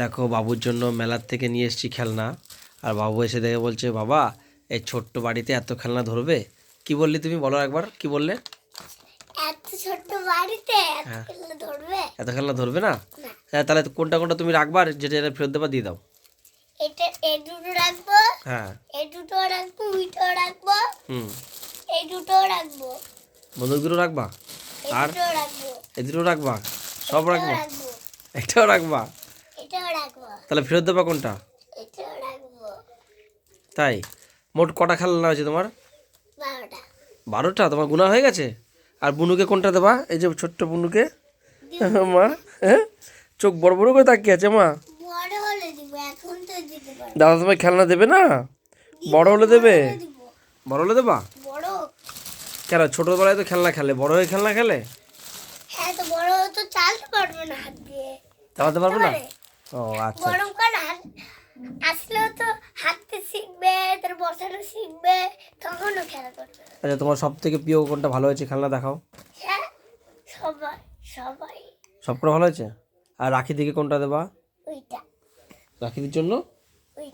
দেখো বাবুর জন্য মেলার থেকে নিয়ে এসেছি খেলনা। আর বাবু এসে দেখে বলছে বাবা এই ছোট্ট বাড়িতে এত খেলনা ধরবে? কি বললি তুমি? বলো একবার কি বললে? এত ছোট্ট বাড়িতে এত হ্যাঁ। খেলনা ধরবে? এত খেলনা ধরবে না? হ্যাঁ তাহলে কোনটা কোনটা তুমি রাখবা? আর যেটা যেটা ফেরত দেবা দিয়ে দাও। এটা এই দুটো রাখব? হ্যাঁ। এই দুটো রাখব ওইটাও রাখব? হুম। এই দুটো রাখব। বন্দুকগুলো রাখবা? আর? এই দুটো রাখবা? সব রাখবা? একটাও রাখবা। এটাও রাখব? তাহলে ফেরত দেবা কোনটা? তাই? মোট কটা খেলনা হয়েছে তোমার? বারোটা। তোমার গুণা হয়ে গেছে? আর বুনুকে কোনটা দেবা? এই যে ছোট্ট বুনুকে। মা হ্যাঁ? চোখ বড় বড় করে তাকিয়ে আছে মা। দাদা তোমায় খেলনা দেবে না? বড় হলে দেবে? দিব। বড় হলে দেবা? কেন ছোটবেলায় তো খেলনা খেলে বড় হয়ে খেলনা খেলে? হ্যাঁ তো বড় তো চালতে পারবে না হাত দিয়ে। চালাতে পারবে না। ও আচ্ছা। গরমকাল আসলেও তো হাঁটতে শিখবে তার বসানো শিখবে তখনও খেলা করবে। আচ্ছা তোমার সব থেকে প্রিয় কোনটা ভালো হয়েছে খেলনা দেখাও। হ্যাঁ সবাই সবাই। সব করে ভালো হয়েছে? আর রাখি দিকে কোনটা দেবা? ওইটা। রাখিদির জন্য?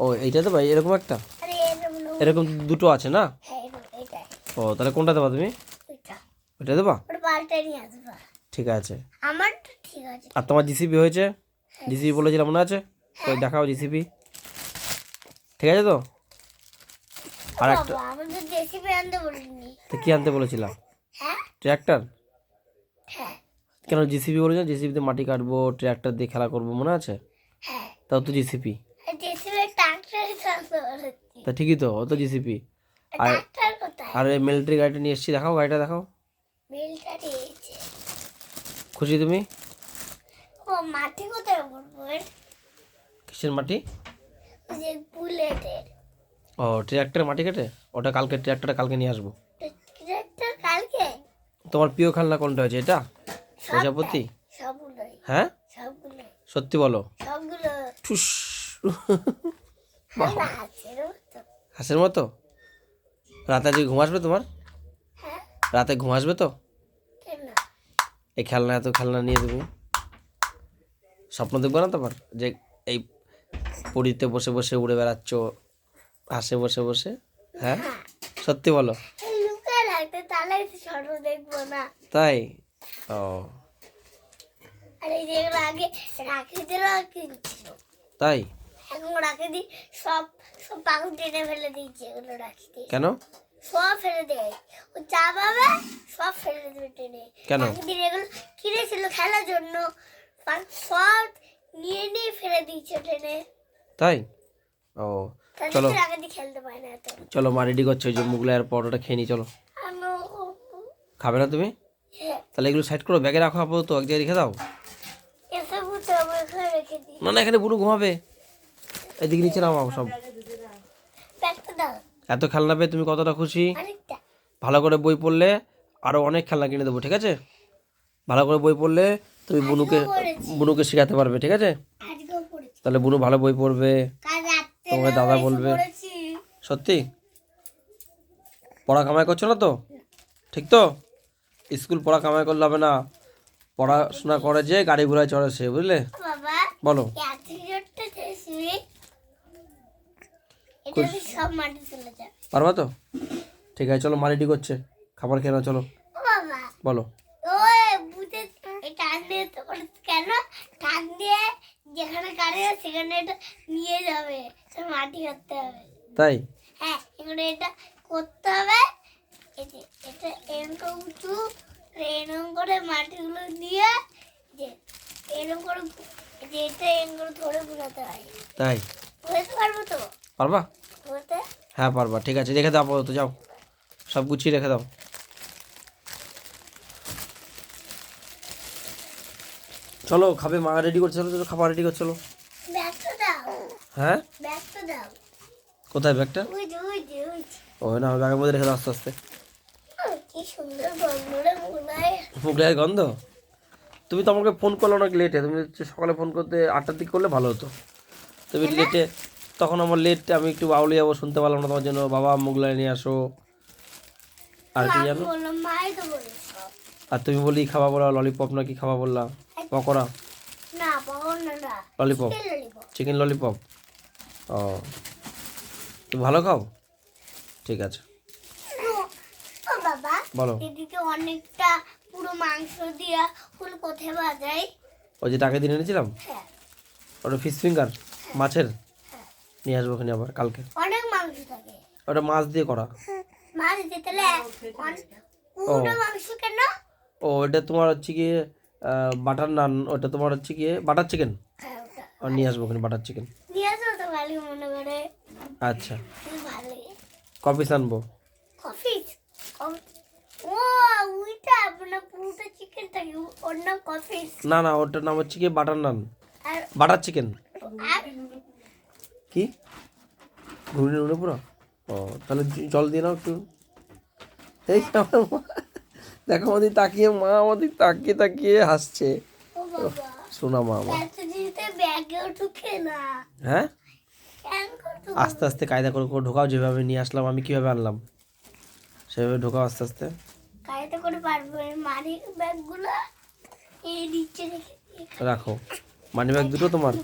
ও এইটা দেবা? এরকম একটা? এরকম দুটো আছে না? হ্যাঁ ও তাহলে কোনটা দেবা তুমি? ওইটা। দেবা? ঠিক আছে। আমার ঠিক আছে। আর তোমার জিসিপি হয়েছে? জিসিপি বলেছিলাম মনে আছে? ওই দেখাও জিসিপি ঠিক আছে তো? আর একটা তো কি আনতে বলেছিলাম? হ্যাঁ? ট্র্যাক্টর হ্যাঁ। কেন জিসিপি বলেছে জিসিপিতে মাটি কাটবো ট্র্যাক্টর দিয়ে খেলা করব মনে আছে? হ্যাঁ। তাও তো জিসিপি তা ঠিকই তো ও তো জিসিপি আর আর ওই মিলিটারি গাড়িটা নিয়ে এসেছি দেখাও গাড়িটা দেখাও। খুশি তুমি? মাটি কোথায় পড়ব? কিসের মাটি? ওই যে বুলেটের। ও ট্র্যাক্টর মাটি কাটে? ওটা কালকে ট্র্যাক্টরটা কালকে নিয়ে আসব। ট্রাক্টর কালকে? তোমার প্রিয় খেলনা কোনটা হয়েছে এটা? প্রজাপতি? সবগুলোই। হ্যাঁ? সত্যি বলো। সবগুলো। ঠুস। হাসের মতো। রাতে আজকে ঘুম আসবে তোমার? হ্যাঁ। রাতে ঘুম আসবে তো? এই খেলনা এত খেলনা নিয়ে তুমি স্বপ্ন দেখব না তোমার যে এই পুরীতে বসে বসে উড়ে বেড়াচ্ছ হাসে বসে বসে? হ্যাঁ? সত্যি বলো। তাই? ও। তাই? সব সব টেনে ফেলে কেন? সব ফেলে দেয়। ও চা পাবে সব ফেলে দেবে টেনে। কেন? এগুলো কিনেছিল খেলার জন্য। সব নিয়ে নিয়ে ফেলে দিয়েছে টেনে তাই? ও চলো। চলো মা রেডি করছ ওই যে মুগলাই আর পরোটা খেয়ে নি চলো। খাবে না তুমি? হ্যাঁ। তাহলে এগুলো সাইড করো ব্যাগে রাখো আপাতত এক জায়গায় রেখে দাও। না না এখানে বুড়ো ঘুমাবে। এদিকে নিচে নামাও সব। এত খেলনা পেয়ে তুমি কতটা খুশি? ভালো করে বই পড়লে আরও অনেক খেলনা কিনে দেবো ঠিক আছে? ভালো করে বই পড়লে তুমি বুনুকে বুনুকে শেখাতে পারবে ঠিক আছে? তাহলে বুনু ভালো বই পড়বে। তোমাকে দাদা বলবে। সত্যি? পড়া কামাই করছ না তো? ঠিক তো? স্কুল পড়া কামাই করলে হবে না। পড়াশোনা করে যে গাড়ি ঘোড়ায় চড়ে সে বুঝলে? বলো। পারবা তো? ঠিক আছে চলো মা রেডি করছে। খাবার খেয়ে নাও চলো। বলো। কেন? টান দিয়ে যেখানে কাটে সেখানে এটা নিয়ে যাবে। মাটি করতে হবে। তাই? হ্যাঁ এখানে এটা করতে হবে। এটা এরকম উঁচু এরকম করে মাটিগুলো দিয়ে যে এরকম করে যে এটা এরকম করে ধরে ঘুরাতে হয়। তাই? ঘুরাতে পারব তো? পারবা? হ্যাঁ পারবা। ঠিক আছে রেখে দাও আপাতত যাও। সব গুছিয়ে রেখে দাও। চলো খাবে মা রেডি করছে চলো চলো খাবার রেডি করছে চলো। ব্যাগটা দাও। হ্যাঁ? ব্যাগটা দাও। কোথায় ব্যাগটা ওই যে ওই যে ওই যে। ও না ব্যাগের মধ্যে রেখে দাও আস্তে আস্তে। কি মুগলাইয়ের গন্ধ তুমি তো আমাকে ফোন করলে অনেক লেটে তুমি হচ্ছে সকালে ফোন করতে আটটার দিকে করলে ভালো হতো। তুমি লেটে তখন আমার লেট আমি একটু বাউলি যাব শুনতে পারলাম না তোমার জন্য। বাবা মুগলাই নিয়ে আসো। আর কি জানো? আর তুমি বলি খাওয়া বলা ললিপপ নাকি খাওয়া বললাম। পকোড়া না পাবো না ললিপপ। চিকেন ললিপপ ও তুমি ভালো খাও? ঠিক আছে। ও বাবা বলো। এদিকে অনেকটা পুরো মাংস দিয়া ফুল কোথায় বাজাই? ওই যে টাকা দিন এনেছিলাম? হ্যাঁ। ওটা ফিশ ফিঙ্গার মাছের? নিয়ে আসব ওখানে আবার কালকে। অনেক মাংস থাকে। ওটা মাছ দিয়ে করা। মাছ দিতে তাহলে অনেক- পুরো মাংস কেন? ও এটা তোমার হচ্ছে গিয়ে বাটার নান ওটা তোমার হচ্ছে গিয়ে বাটার চিকেন? হ্যাঁ আর নিয়ে আসব ওখানে বাটার চিকেন। মনে আচ্ছা। কপিস আনব। কফি কফি না না ওটার নাম হচ্ছে গিয়ে বাটার নান। আর বাটার চিকেন। কি? ঘুরে উড়ে পুরো? ও তাহলে জল দিয়ে নাও একটু। এই মা দেখো আমাদের তাকিয়ে মা আমাদের তাকিয়ে তাকিয়ে হাসছে। ও শোনা মা আমার। হ্যাঁ? আস্তে আস্তে কায়দা করে করে ঢোকাও যেভাবে নিয়ে আসলাম আমি কীভাবে আনলাম? সেভাবে ঢোকাও আস্তে আস্তে। কায়দা করে পারব মারি ব্যাগগুলো এই নিচে রেখে রাখো। মানি ব্যাগ দুটো তোমার?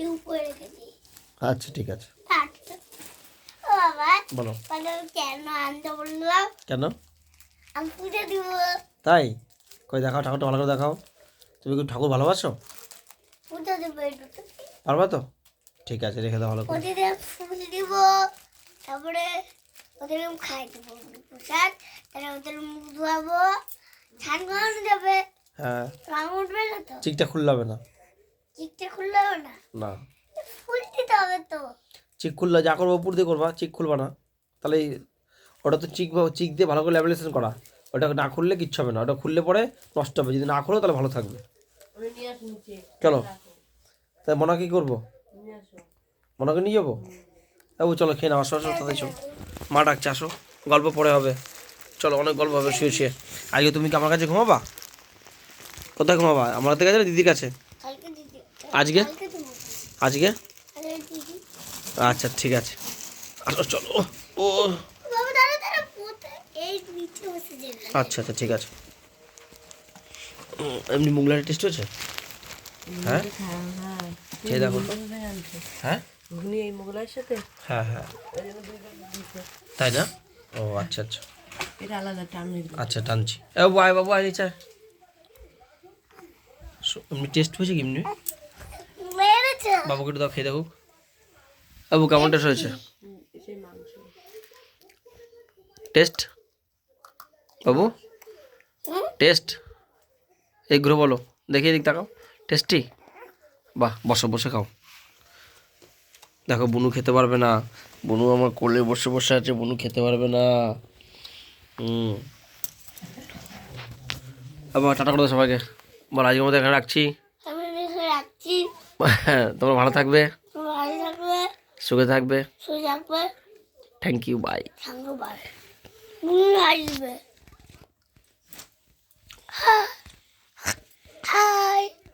এই উপরে রেখে দিই। আচ্ছা ঠিক আছে। বলো। কেন আনতে বললাম? কেন? আমি পুজো দিব। তাই? কই দেখাও ঠাকুরটা ভালো করে দেখাও। তুমি কি ঠাকুর ভালোবাসো? পুজো দেবো পারবা তো? ঠিক আছে রেখে দাও ভালো করে। ওদের পুজো দিব। তারপরে ওদের খাই দেবো। প্রসাদ তারপরে ওদের মুখ ধোয়াবো। ছান করানো যাবে। হ্যাঁ। রং উঠবে না তো? চিকটা খুললে হবে না? চিকটা খুললে হবে না? না। ফুল দিতে হবে তো। চিক খুললে যা করব উপর দিয়ে করবা চিক খুলবা না। তাহলে ওটা তো চিক বা- চিক দিয়ে ভালো করে ল্যামিনেশন করা। ওটা না খুললে কিচ্ছু হবে না। ওটা খুললে পরে নষ্ট হবে। যদি না খোলো তাহলে ভালো থাকবে। চলো। তাই মনা কি করব? মনাকে নিয়ে যাব? বাবু চলো খেয়ে নাও। আসো আসো তাদের চলো। মা ডাকছে আসো। গল্প পরে হবে। চলো অনেক গল্প হবে শুয়ে শুয়ে। আজকে তুমি কি আমার কাছে ঘুমাবা? কোথায় ঘুমাবা? আমার কাছে গেছে না দিদির কাছে? আজকে? আজকে? আচ্ছা ঠিক আছে। আসো চলো। ও বাবা দাঁড়া দাঁড়া পোতে এই নিচে বসে যাবে আচ্ছা আচ্ছা ঠিক আছে। এমনি মুগলারি টেস্ট হয়েছে? হ্যাঁ? খেয়ে দেখো। হ্যাঁ? ঘুগনি এই মোগলাইয়ের সাথে? হ্যাঁ হ্যাঁ। তাই না? ও আচ্ছা আচ্ছা। এটা আলাদা টানের আচ্ছা টানছি। এ বাবু আয় বাবু আয় নিচে আয়। এমনি টেস্ট হয়েছে কি এমনি? মেরেছে। বাবুকে একটু দাও খেয়ে দেখুক। বাবু কেমন টেস্ট হয়েছে? টেস্ট বাবু? টেস্ট এইগুলো বলো দেখি এদিক তাকাও। টেস্টি বাহ বসো বসে খাও। দেখো বুনু খেতে পারবে না। বুনু আমার কোলে বসে বসে আছে বুনু খেতে পারবে না। হুম। আবার টাটা করে দাও সবাইকে। বল আজকের মতো এখানে রাখছি। রেখে তোমরা ভালো থাকবে। সুখে থাকবে। থ্যাংক ইউ বাই সঙ্গে বার তুমি 嗨嗨